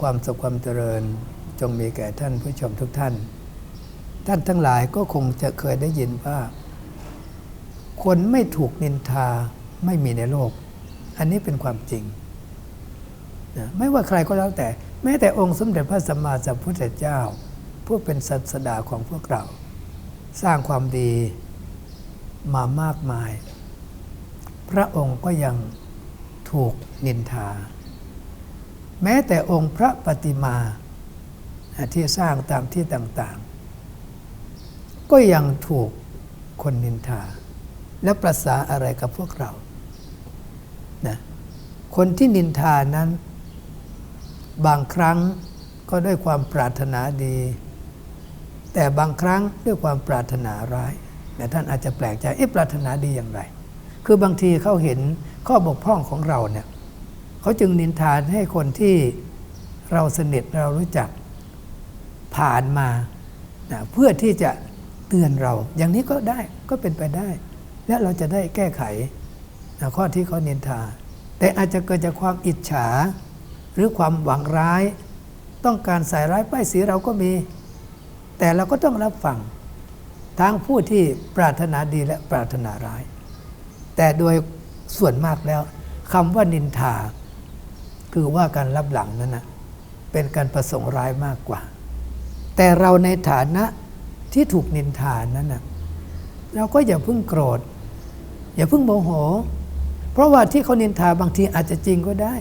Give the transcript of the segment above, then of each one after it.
ความสุขความเจริญจงมีแก่ท่านผู้ชมทุกท่าน ท่านทั้งหลายก็คงจะเคยได้ยินว่า คนไม่ถูกนินทาไม่มีในโลก อันนี้เป็นความจริงนะไม่ว่าใครก็แล้วแต่ แม้แต่องค์สมเด็จพระสัมมาสัมพุทธเจ้า ผู้เป็นศาสดาของพวกเรา สร้างความดีมามากมาย พระองค์ก็ยังถูกนินทา แม้แต่องค์พระปฏิมาที่สร้างตามที่ต่างๆ ก็ยังถูกคนนินทา และประสาอะไรกับพวกเรานะคนที่นินทานั้น บางครั้งก็ด้วยความปรารถนาดี แต่บางครั้งด้วยความปรารถนาร้ายแต่ท่านอาจจะแปลกใจเอ๊ะปรารถนาดีอย่างไร คือบางทีเขาเห็นข้อบกพร่องของเราเนี่ย เขาจึงนินทานให้คนที่เราสนิทเรารู้จักผ่านมานะเพื่อที่จะเตือนเรา อย่างนี้ก็ได้ก็เป็นไปได้ และเราจะได้แก้ไขนะข้อที่เขานินทา แต่อาจจะเกิดจากความอิจฉา หรือความหวังร้าย ต้องการใส่ร้ายป้ายสีเราก็มี แต่เราก็ต้องรับฟังทั้งผู้ที่ปรารถนาดีและปรารถนาร้าย แต่โดยส่วนมากแล้วคำว่านินทา คือว่าการรับหลังนั้นนะเป็นการประสงค์ร้ายมากกว่า แต่เราในฐานะที่ถูกนินทานั้นนะเราก็อย่าเพิ่งโกรธ อย่าเพิ่งโมโห เพราะว่าที่เขานินทาบางทีอาจจะจริงก็ได้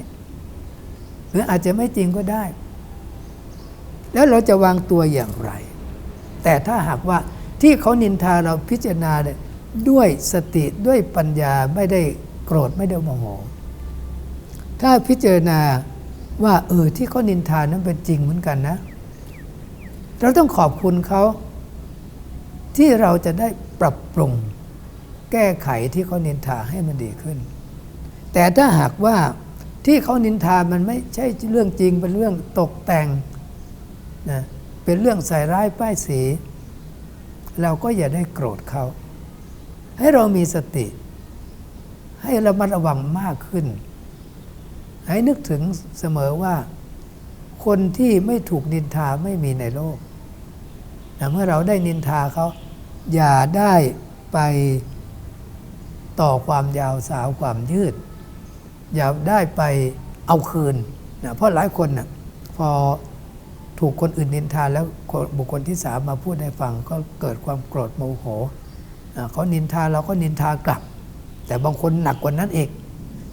หรืออาจจะไม่จริงก็ได้ แล้วเราจะวางตัวอย่างไร แต่ถ้าหากว่าที่เขานินทาเราพิจารณาด้วยสติด้วยปัญญาไม่ได้โกรธไม่ได้โมโห ถ้าพิจารณาว่าเออที่เขานินทานั้นเป็นจริงเหมือนกันนะ เราต้องขอบคุณเขาที่เราจะได้ปรับปรุง แก้ไขที่เขานินทาให้มันดีขึ้น แต่ถ้าหากว่าที่เขานินทามันไม่ใช่เรื่องจริงเป็นเรื่องตกแต่งนะเป็นเรื่องใส่ร้ายป้ายสี เราก็อย่าได้โกรธเขา ให้เรามีสติ ให้เรามัดระวังมากขึ้น ให้นึกถึงเสมอว่า คนที่ไม่ถูกนินทาไม่มีในโลกแต่เมื่อเราได้นินทาเขาอย่าได้ไปต่อความยาวสาวความยืด อย่าได้ไปเอาคืนนะเพราะหลายคนนะ่ะพอถูกคนอื่นนินทาแล้วบุคคลที่สามมาพูดให้ฟังก็เกิดความโกรธโมโหเขานินทาเราก็นินทากลับ แต่บางคนหนักกว่านั้นเอง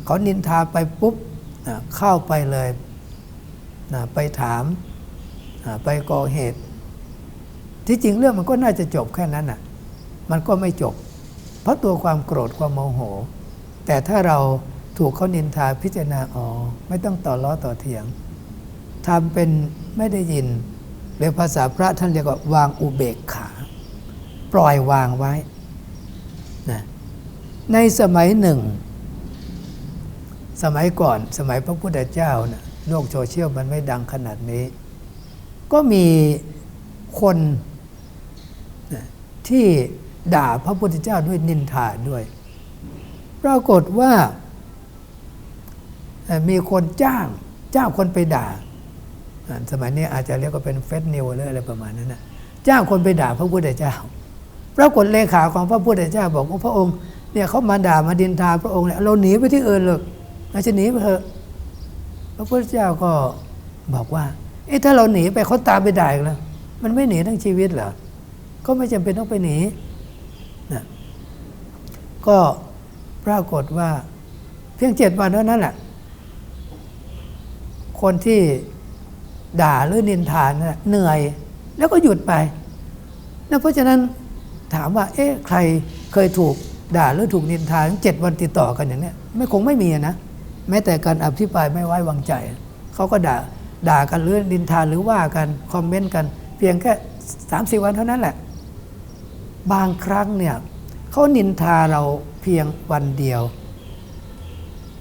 เขานินทาไปปุ๊บ เข้าไปเลยไปถามไปก่อเหตุ ที่จริงเรื่องมันก็น่าจะจบแค่นั้นน่ะมันก็ไม่จบ เพราะตัวความโกรธความโมโห แต่ถ้าเราถูกเขานินทาพิจารณาอ๋อไม่ต้องต่อล้อต่อเถียงทำเป็นไม่ได้ยินหรือภาษาพระท่านเรียกว่าวางอุเบกขา ปล่อยวางไว้นะในสมัยหนึ่ง สมัยก่อนสมัยพระพุทธเจ้านะโลกโซเชียลมันไม่ดังขนาดนี้ ก็มีคนที่ด่าพระพุทธเจ้าด้วยนินทาด้วย ปรากฏว่ามีคนจ้างจ้างคนไปด่า สมัยนี้อาจจะเรียกว่าเป็นเฟซนิวหรืออะไรประมาณนั้นนะจ้างคนไปด่าพระพุทธเจ้า ปรากฏเลขาของพระพุทธเจ้าบอกว่าพระองค์เนี่ยเขามาด่ามาดินทาพระองค์เนี่ยเราหนีไปที่อื่นเลย เราจะหนีไปเถอะพระพุทธเจ้าก็บอกว่า เอ๊ะถ้าเราหนีไปเขาตามไปด่าอีกแล้วมันไม่หนีทั้งชีวิตเหรอ ก็ไม่จำเป็นต้องไปหนีนะก็ปรากฏว่า เพียงเจ็ดวันเท่านั้นแหละคนที่ด่าหรือนินทานนะเหนื่อย แล้วก็หยุดไปนะเพราะฉะนั้นถามว่า เอ๊ะ ใครเคยถูกด่าหรือถูกนินทาเจ็ดวันติดต่อกันอย่างนี้ไม่คงไม่มีนะ แม้แต่การอภิปรายไม่ไว้วางใจ เขาก็ด่าด่ากันหรือนินทาหรือว่ากันคอมเมนต์กัน เพียงแค่สามสี่วันเท่านั้นแหละ บางครั้งเนี่ยเขานินทาเราเพียงวันเดียว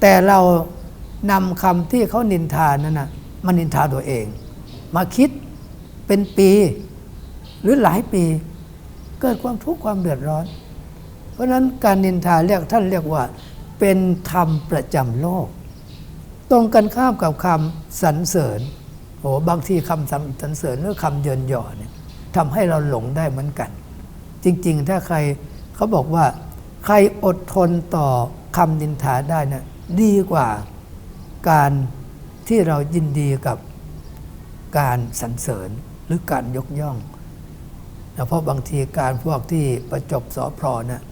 แต่เรานำคำที่เขานินทานั้นนะมานินทาตัวเอง มาคิดเป็นปีหรือหลายปี เกิดความทุกข์ความเดือดร้อน เพราะนั้นการนินทาเรียกท่านเรียกว่า เป็นธรรมประจำโลก ตรงกันข้ามกับคำสรรเสริญโอ้บางทีคำสรรเสริญหรือคำเยินหย่อเนี่ยทำให้เราหลงได้เหมือนกัน จริงๆ ถ้าใครเขาบอกว่า ใครอดทนต่อคำนินทาได้นะดีกว่าการที่เรายินดีกับการสรรเสริญหรือการยกย่องนะเพราะบางทีการพวกที่ประจบสอพรนะ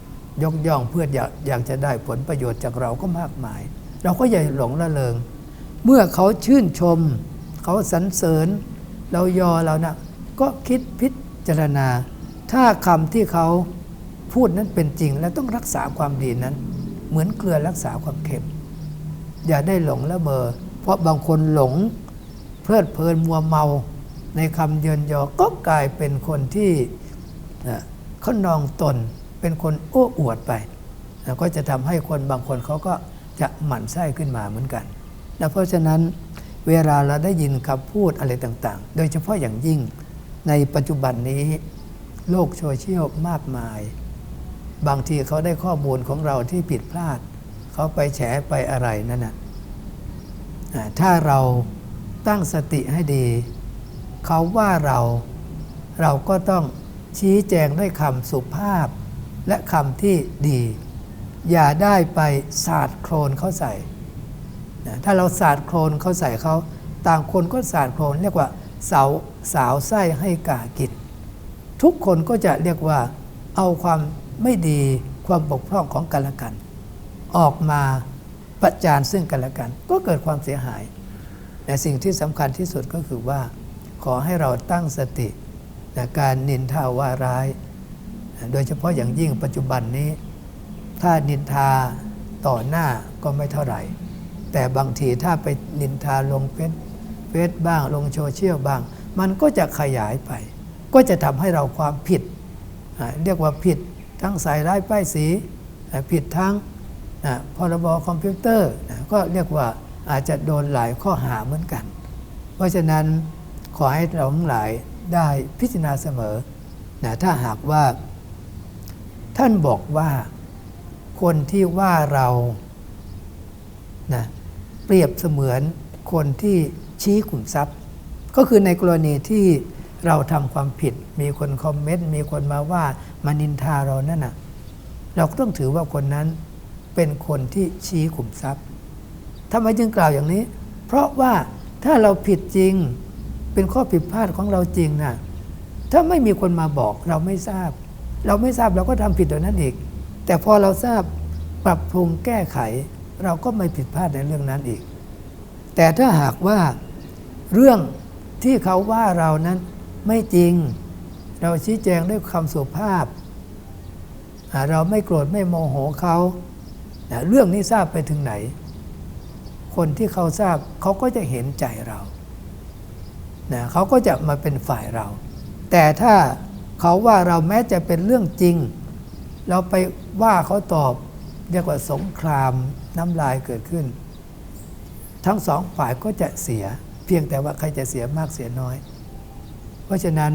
ยกย่องเพื่ออยากอยากจะได้ผลประโยชน์จากเราก็มากมาย เราก็อย่าหลงละเลงเมื่อเขาชื่นชม เขาสรรเสริญ เรายอเรานะก็คิดพิจารณา ถ้าคำที่เขาพูดนั้นเป็นจริง และต้องรักษาความดีนั้น เหมือนเกลือรักษาความเค็มอย่าได้หลงละเมอเพราะบางคนหลง เพลิดเพลินมัวเมา ในคำเยินยอก็กลายเป็นคนที่เขานองตน เป็นคนโอ้อวดไปก็จะทำให้คนบางคนเขาก็จะหมั่นไส้ขึ้นมาเหมือนกันและเพราะฉะนั้นเวลาเราได้ยินคำพูดอะไรต่างๆ โดยเฉพาะอย่างยิ่งในปัจจุบันนี้ โลกโซเชียลมากมาย บางทีเขาได้ข้อมูลของเราที่ผิดพลาด เขาไปแฉไปอะไรนั่นนะอ่าถ้าเราตั้งสติให้ดี เขาว่าเราเราก็ต้องชี้แจงด้วยคำสุภาพ และคำที่ดี อย่าได้ไปสาดโครนเขาใส่นะถ้าเราสาดโครนเขาใส่เขาต่างคนก็สาดโครนเรียกว่าเสาสาวไส้ให้กากินทุกคนก็จะเรียกว่าเอาความไม่ดีความบกพร่องของกันและกัน ออกมาประจานซึ่งกันและกัน ก็เกิดความเสียหาย แต่สิ่งที่สำคัญที่สุดก็คือว่า ขอให้เราตั้งสติในการนินทาว่าร้าย โดยเฉพาะอย่างยิ่งปัจจุบันนี้ ถ้านินทาต่อหน้าก็ไม่เท่าไหร่ แต่บางทีถ้าไปนินทาลงเฟซเฟซบ้างลงโซเชียลบ้าง มันก็จะขยายไป ก็จะทำให้เราความผิด เรียกว่าผิดทั้งใส่ร้ายป้ายสี ผิดทั้งพรบคอมพิวเตอร์ ก็เรียกว่าอาจจะโดนหลายข้อหาเหมือนกัน เพราะฉะนั้นขอให้เราทั้งหลายได้พิจารณาเสมอนะถ้าหากว่า ท่านบอกว่าคนที่ว่าเรานะเปรียบเสมือนคนที่ชี้ขุมทรัพย์ ก็คือในกรณีที่เราทำความผิด มีคนคอมเมนต์ มีคนมาว่ามานินทาเรานั่นนะเราก็ต้องถือว่าคนนั้นเป็นคนที่ชี้ขุมทรัพย์ทำไมจึงกล่าวอย่างนี้ เพราะว่าถ้าเราผิดจริงเป็นข้อผิดพลาดของเราจริงนะถ้าไม่มีคนมาบอกเราไม่ทราบ เราไม่ทราบเราก็ทำผิดตัวนั้นอีก แต่พอเราทราบปรับปรุงแก้ไข เราก็ไม่ผิดพลาดในเรื่องนั้นอีก แต่ถ้าหากว่าเรื่องที่เขาว่าเรานั้นไม่จริง เราชี้แจงด้วยคำสุภาพ เราไม่โกรธไม่โมโหเขาเรื่องนี้ทราบไปถึงไหน คนที่เขาทราบเขาก็จะเห็นใจเรานะเขาก็จะมาเป็นฝ่ายเรา แต่ถ้า เขาว่าเราแม้จะเป็นเรื่องจริง เราไปว่าเขาตอบเรียกว่าสงครามน้ำลายเกิดขึ้น ทั้งสองฝ่ายก็จะเสีย เพียงแต่ว่าใครจะเสียมากเสียน้อย เพราะฉะนั้น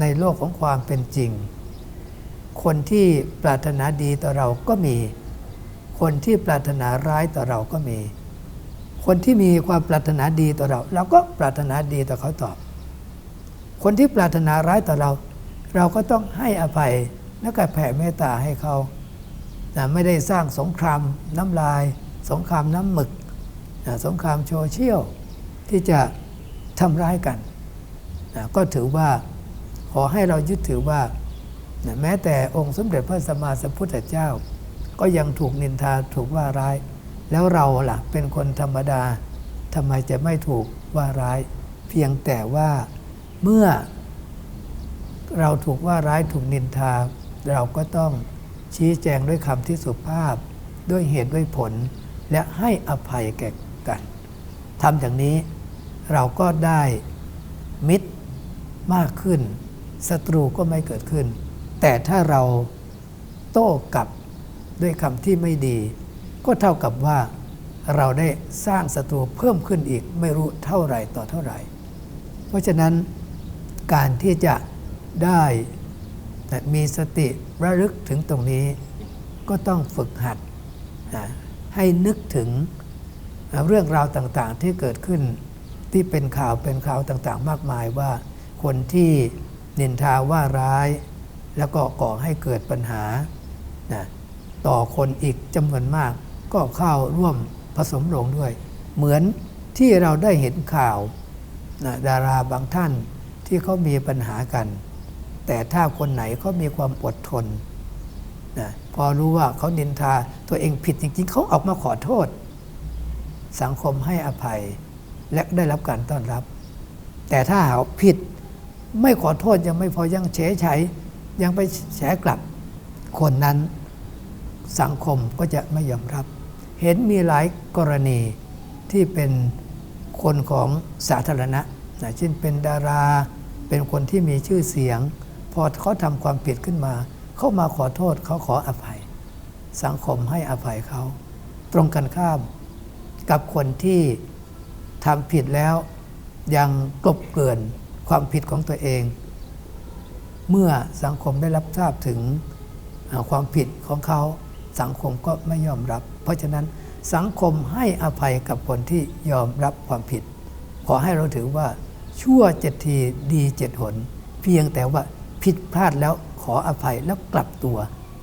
ในโลกของความเป็นจริง คนที่ปรารถนาดีต่อเราก็มี คนที่ปรารถนาร้ายต่อเราก็มี คนที่มีความปรารถนาดีต่อเรา เราก็ปรารถนาดีต่อเขาตอบ คนที่ปรารถนาร้ายต่อเรา เราก็ต้องให้อภัยและก็แผ่เมตตาให้เขานะไม่ได้สร้างสงครามน้ำลาย สงครามน้ำหมึกนะสงครามโซเชียลที่จะทำร้ายกันนะก็ถือว่าขอให้เรายึดถือว่านะแม้แต่องค์สมเด็จพระสัมมาสัมพุทธเจ้า ก็ยังถูกนินทาถูกว่าร้าย แล้วเราล่ะเป็นคนธรรมดาทำไมจะไม่ถูกว่าร้าย เพียงแต่ว่า เมื่อเราถูกว่าร้ายถูกนินทา เราก็ต้องชี้แจงด้วยคำที่สุภาพ ด้วยเหตุด้วยผล และให้อภัยแก่กันทำอย่างนี้เราก็ได้มิตรมากขึ้นศัตรูก็ไม่เกิดขึ้น แต่ถ้าเราโต้กลับด้วยคำที่ไม่ดี ก็เท่ากับว่าเราได้สร้างศัตรูเพิ่มขึ้นอีกไม่รู้เท่าไหร่ต่อเท่าไหร่ เพราะฉะนั้น การที่จะได้มีสติระลึกถึงตรงนี้ ก็ต้องฝึกหัดนะให้นึกถึงเรื่องราวต่างๆที่เกิดขึ้นที่เป็นข่าวเป็นข่าวต่างๆ มากมายว่า คนที่นินทาว่าร้าย แล้วก็ก่อให้เกิดปัญหานะต่อคนอีกจำนวนมาก ก็เข้าร่วมผสมลงด้วย เหมือนที่เราได้เห็นข่าวนะดาราบางท่าน ที่เขามีปัญหากัน แต่ถ้าคนไหนเขามีความอดทนนะพอรู้ว่าเขานินทาตัวเองผิดจริง ๆ เขาออกมาขอโทษ สังคมให้อภัยและได้รับการต้อนรับ แต่ถ้าหาผิดไม่ขอโทษยังไม่พอยังเฉยเฉยยังไปแฉกลับ คนนั้นสังคมก็จะไม่ยอมรับ เห็นมีหลายกรณีที่เป็นคนของสาธารณะนะเช่นเป็นดารา เป็นคนที่มีชื่อเสียง พอเขาทำความผิดขึ้นมา เขามาขอโทษเขาขออภัย สังคมให้อภัยเขา ตรงกันข้ามกับคนที่ทำผิดแล้วยังกลบเกลื่อนความผิดของตัวเอง เมื่อสังคมได้รับทราบถึงความผิดของเขาสังคมก็ไม่ยอมรับ เพราะฉะนั้นสังคมให้อภัยกับคนที่ยอมรับความผิด ขอให้เราถือว่า ชั่วเจ็ดทีดีเจ็ดหน เพียงแต่ว่าผิดพลาดแล้วขออภัยแล้วกลับตัว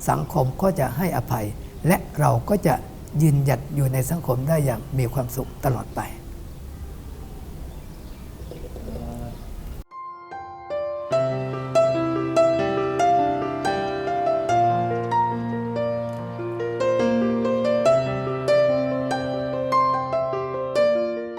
สังคมก็จะให้อภัย และเราก็จะยืนหยัดอยู่ในสังคมได้อย่างมีความสุขตลอดไป